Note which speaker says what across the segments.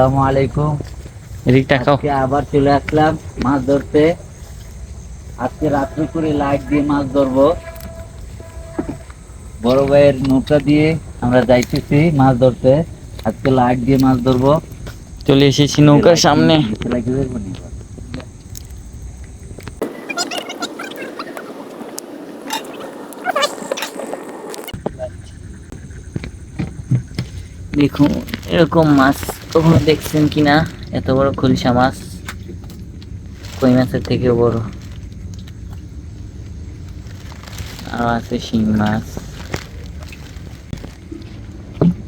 Speaker 1: আসসালামু আলাইকুম।
Speaker 2: এদিক তাকাও
Speaker 1: আজকে আবার চলে আসলাম মাছ ধরতে। আজকে রাত্রে করে লাইট দিয়ে মাছ ধরবো। বড় ভাইয়ের নৌকা দিয়ে আমরা যাইতেছি মাছ ধরতে। আজকে লাইট দিয়ে মাছ ধরবো।
Speaker 2: চলে এসেছি নৌকার সামনে? দেখুন এরকম মাছ। কখনো দেখছেন কিনা? এত বড় খুলসা মাছ। কই মাছের থেকেও বড়। আর আছে শিং মাছ।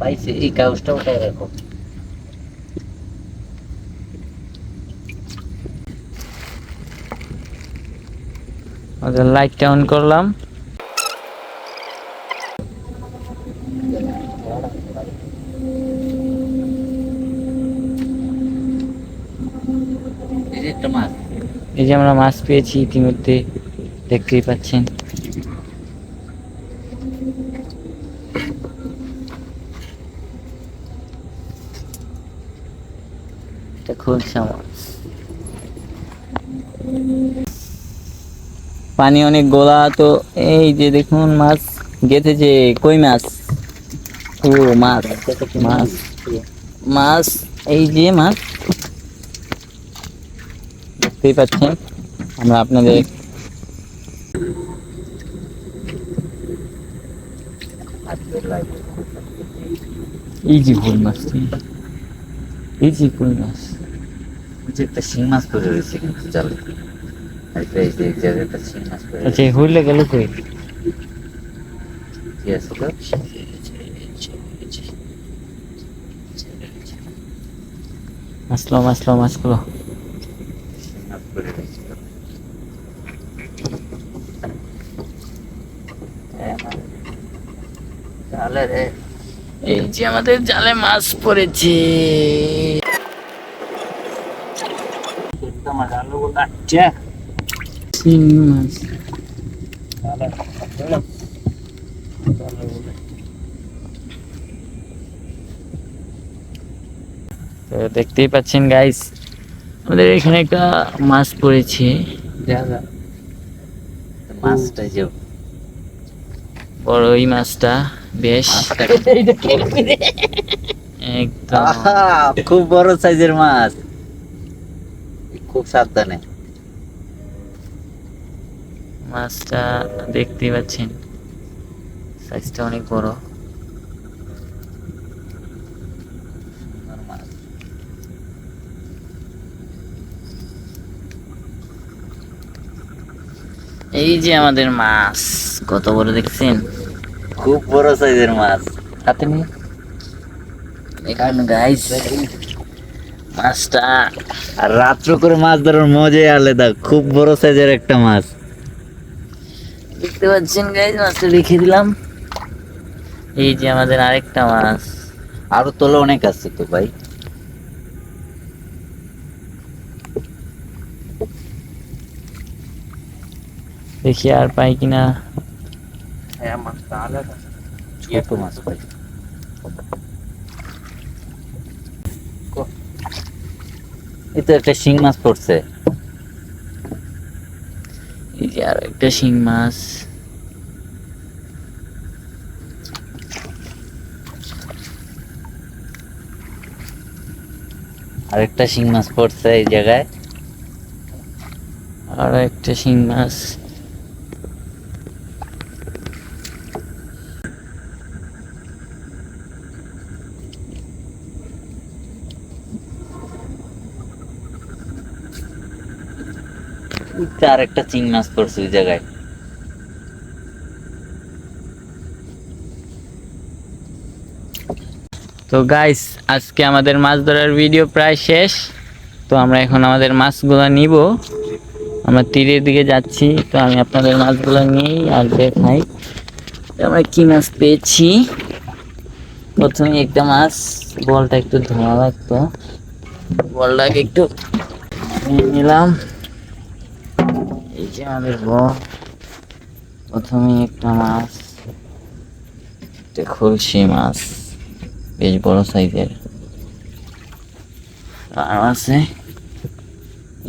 Speaker 1: পাইছে, এই কাগজটা ওটাই রাখো।
Speaker 2: লাইটটা অন করলাম
Speaker 1: এই যে একটা মাছ
Speaker 2: এই যে আমরা মাছ পেয়েছি ইতিমধ্যে দেখতেই পাচ্ছেন। পানি অনেক গোলা, তো এই যে দেখুন মাছ গেঁথেছে, কই মাছ? ও, মাছ মাছ মাছ, এই যে মাছ। দেখতেই পাচ্ছেন। আমরা আপনাদের এই যে কই মাছ এই যে কই মাছ।
Speaker 1: ওই যে একটা শিং মাছ পড়ে রয়েছে কিন্তু জালে। একটা এই যে এক জায়গায় একটা শিং মাছ পড়ে
Speaker 2: আচ্ছা হইলে গেল কই?
Speaker 1: কি আছে তো
Speaker 2: মাছলো মাছলো মাছগুলো
Speaker 1: শিং মাছ পড়ে রয়েছে তো। হ্যাঁ, মাছ।
Speaker 2: এই যে আমাদের জালে মাছ পড়েছে। তো দেখতেই পাচ্ছেন গাইস আমাদের এখানে একটা মাছ পড়েছে।
Speaker 1: মাছটা যে।
Speaker 2: বড় ওই মাছটা। বেশ। একদম।
Speaker 1: খুব বড় সাইজের মাছ। খুব সাবধানে।
Speaker 2: মাছটা দেখতেই পাচ্ছেন। সাইজটা অনেক বড়। এই যে আমাদের মাছ কত বড় দেখছেন?
Speaker 1: খুব বড় সাইজের মাছ।
Speaker 2: হাতে নিয়ে। এখন গাইস মাছটা।
Speaker 1: আর রাত্র করে মাছ ধরার মজাই আলাদা খুব বড় সাইজের একটা মাছ।
Speaker 2: দেখতে পাচ্ছেন গাইস মাছটা রেখে দিলাম। এই যে আমাদের আরেকটা মাছ।
Speaker 1: আরও তোলা অনেক আছে তো ভাই।
Speaker 2: দেখি আর পাই কিনা।
Speaker 1: ছোট মাছ ভাই এই তো একটা শিং মাছ পড়ছে।
Speaker 2: এই যে আর একটা শিং মাছ।
Speaker 1: আরেকটা শিং মাছ পড়ছে এই জায়গায়।
Speaker 2: আর একটা শিং মাছ।
Speaker 1: এই তো আরেকটা চিং মাছ পড়ছে ওই জায়গায়।
Speaker 2: তো গাইস আজকে আমাদের মাছ ধরার ভিডিও প্রায় শেষ। তো আমরা এখন আমাদের মাছগুলো নিব। আমরা তীরের দিকে যাচ্ছি, তো আমি আপনাদের মাছগুলো নিই আর দেখাই। আমরা কি মাছ পেয়েছি? প্রথমে একটা মাছ, বলটা একটু ধোয়া লাগতো। বলটাকে একটু নিয়ে নিলাম। যে আমাদের বল প্রথমে একটা মাছ খুলশি মাছ, বেশ বড় সাইজের। আর আছে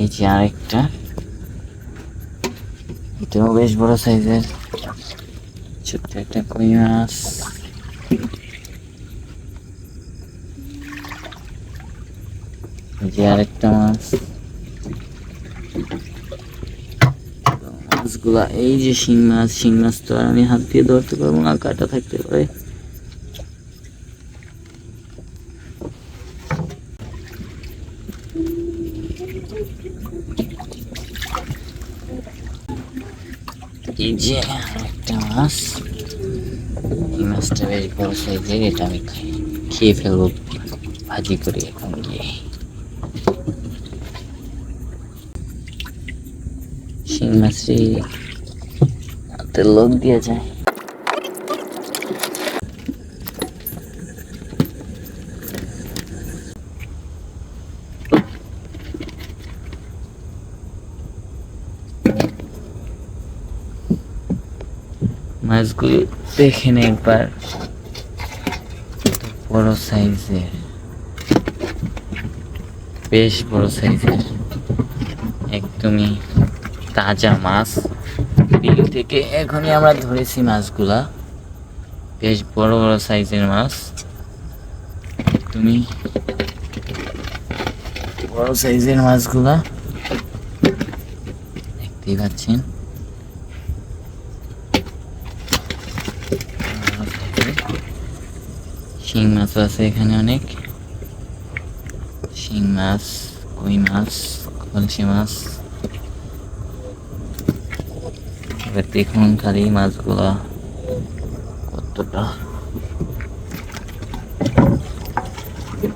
Speaker 2: এই যে আরেকটা, এটাও বেশ বড় সাইজের। ছোট্ট একটা কই মাছ। যে আরেকটা মাছ তো মাছগুলা, এই যে শিং মাছ শিং মাছ তো আর আমি হাত দিয়ে ধরতে পারব না কাটা থাকতে পারে। এই যে একটা মাছ, এই মাছটা বেশ বড় সাইজের এটা আমি খেয়ে ফেলব, ভাজি করে এখন গিয়ে। শিং মাছটি লোক দিয়ে যায়। মাছগুলো দেখেন একবার। বড় সাইজের। বেশ বড় সাইজের। একদমই তাজা মাছ। বিল থেকে এখনই আমরা ধরেছি মাছগুলা। বেশ বড় বড় সাইজের মাছ। একদমই বড় সাইজের মাছগুলা দেখতেই পাচ্ছেন। শিং মাছও আছে এখানে অনেক। শিং মাছ, কই মাছ, কলসি মাছ। দেখুন খালি মাছগুলা কতটা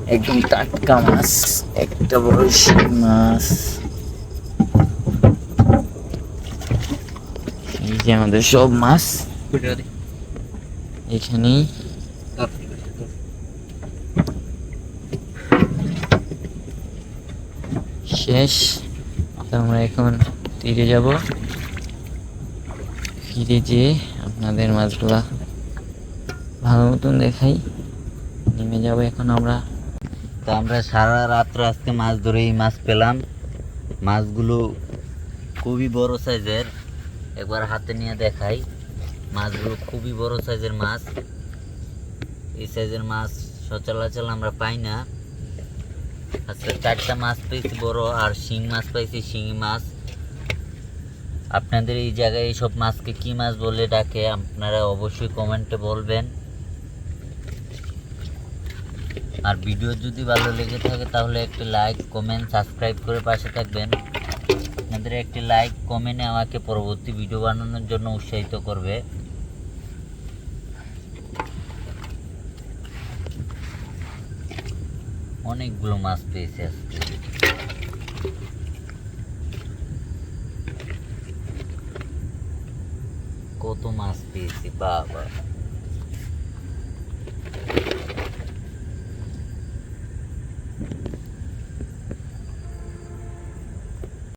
Speaker 2: একদম টাটকা মাছ একটা বড় মাছ এই যে আমাদের সব মাছ এখানেই শেষ আমরা এখন তীরে যাব ফিরে যেয়ে আপনাদের মাছগুলা ভালো মতন দেখাই। নেমে যাব এখন আমরা।
Speaker 1: তো আমরা সারা রাত্র আজকে মাছ ধরে এই মাছ পেলাম। মাছগুলো খুবই বড় সাইজের। একবার হাতে নিয়ে দেখাই। মাছগুলো খুবই বড় সাইজের মাছ। এই সাইজের মাছ সচলাচল আমরা পাই না। আজকে চারটা মাছ পেয়েছি, বড় আর শিং মাছ পাইছি শিঙি মাছ। আপনাদের এই জায়গায় এইসব মাছকে কি মাছ বলে ডাকে, আপনারা অবশ্যই কমেন্টে বলবেন। আর ভিডিও যদি ভালো লেগে থাকে, তাহলে একটি লাইক কমেন্ট সাবস্ক্রাইব করে পাশে থাকবেন। আপনাদের একটি লাইক কমেন্টে আমাকে পরবর্তী ভিডিও বানানোর জন্য উৎসাহিত করবে। অনেকগুলো মাছ পেয়েছি আজকে। কত মাছ পেয়েছি বাবা